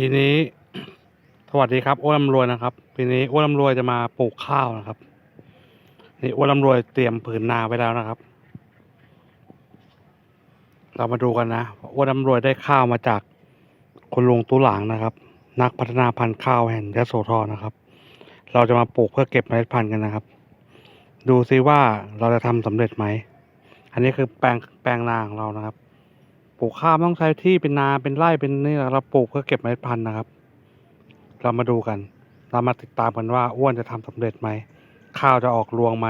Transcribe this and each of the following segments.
ปีนี้สวัสดีครับอ้วนลำรวยนะครับ ปีนี้อ้วนลำรวยจะมาปลูกข้าวนะครับ นี่อ้วนลำรวยเตรียมผืนนาไว้แล้วนะครับ เรามาดูกันนะอ้วนลำรวยได้ข้าวมาจากคุณลุงตู้หลางนะครับ นักพัฒนาพันธุ์ข้าวแห่งยโสธรนะครับ เราจะมาปลูกเพื่อเก็บเมล็ดพันธุ์กันนะครับ ดูซิว่าเราจะทำสำเร็จไหม อันนี้คือแปลงแปลงนาของเรานะครับ ปลูกข้าวต้องใช้ที่เป็นนาเป็นไร่เป็นนี่แหละเราปลูกเพื่อเก็บเมล็ดพันธุ์นะครับ เรามาดูกัน เรามาติดตามกันว่าอ้วนจะทำสำเร็จไหมข้าวจะออกรวงไหม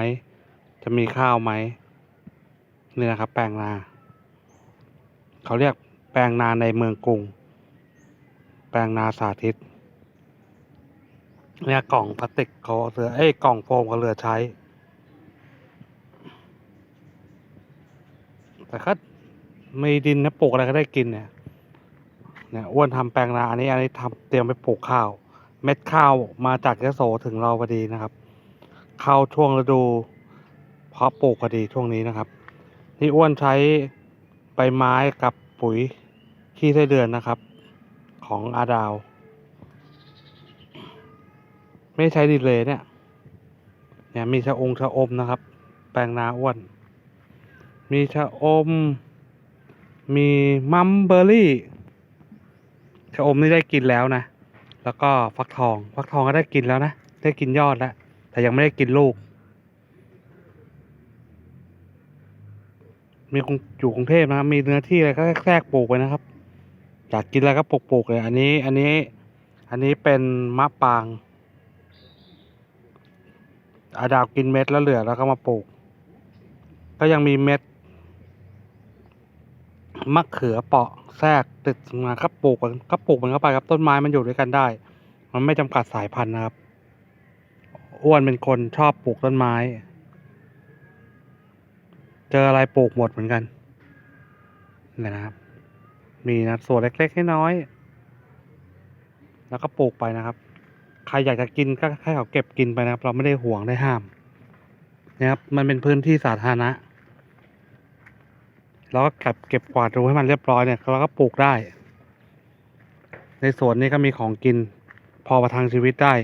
จะมีข้าวไหมนี่นะครับ แปลงนาเขาเรียกแปลงนาในเมืองกรุง แปลงนาสาธิตเนี่ยกล่องพลาสติกเขาเรือเอ้ยกล่องโฟมเขาเรือใช้แต่ก็ มีดินนะปลูกอะไรก็ได้กินเนี่ยเนี่ยอ้วนทำแปลงนาอันนี้อันนี้ทำเตรียมไปปลูกข้าว เม็ดข้าวมาจากยะโสถึงเราพอดีนะครับเข้าช่วงฤดู เพาะปลูกพอดีช่วงนี้นะครับที่อ้วนใช้ใบไม้กับปุ๋ยขี้ไส้เดือนนะครับ ของอาดาว ไม่ใช้ดินเลยเนี่ย เนี่ยมีชะองชะอมนะครับ แปลงนาอ้วน มีชะอม มีมัมเบอร์รี่ชะอมนี่ได้กินแล้วนะ แล้วก็ฟักทอง ฟักทองก็ได้กินแล้วนะ ได้กินยอดแล้ว แต่ยังไม่ได้กินลูก มีอยู่กรุงเทพนะครับ มีเนื้อที่อะไรก็แทรกปลูกไปนะครับ อยากกินอะไรก็ปลูกปลูกเลย อันนี้ อันนี้ อันนี้เป็นมะปาง อาดาวกินเม็ดแล้วเหลือแล้วก็มาปลูก ก็ยังมีเม็ด มะเขือเปาะแทรกติดมาก็ปลูกมันก็ปลูกมันเข้าไปครับต้นไม้มันอยู่ด้วยกันได้ มันไม่จำกัดสายพันธุ์นะครับ อ้วนเป็นคนชอบปลูกต้นไม้ เจออะไรปลูกหมดเหมือนกันนี่นะครับ มีนะส่วนเล็กๆน้อยๆแล้วก็ปลูกไปนะครับ ใครอยากจะกินก็ให้เขาเก็บกินไปนะครับ เราไม่ได้ห่วงได้ห้ามนะครับ มันเป็นพื้นที่สาธารณะ เราก็เก็บเก็บกวาดดูให้มันเรียบร้อยเนี่ยเราก็ปลูกได้ ในสวนนี้ก็มีของกินพอประทังชีวิตได้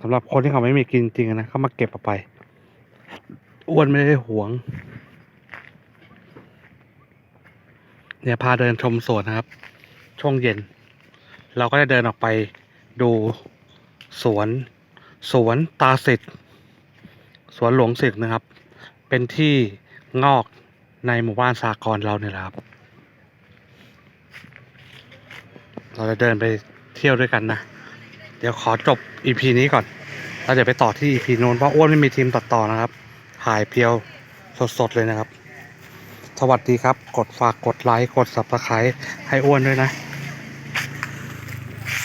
สำหรับคนที่เขาไม่มีกินจริงๆนะเขามาเก็บเอาไปอ้วนไม่ได้หวง เนี่ยพาเดินชมสวนนะครับ ช่วงเย็น เราก็จะเดินออกไปดูสวน สวนตาสิทธิ์สวนหลวงสิทธิ์นะครับ เป็นที่งอก ในหมู่บ้านสากรเราเนี่ยแหละครับ เราจะเดินไปเที่ยวด้วยกันนะ เดี๋ยวขอจบอีพีนี้ก่อนแล้วเดี๋ยวไปต่อที่อีพีโน้นเพราะอ้วนไม่มีทีมตัดต่อนะครับ ถ่ายเพียวสดๆเลยนะครับ สวัสดีครับ กดฝากกดไลค์ กด subscribe ให้อ้วนด้วยนะ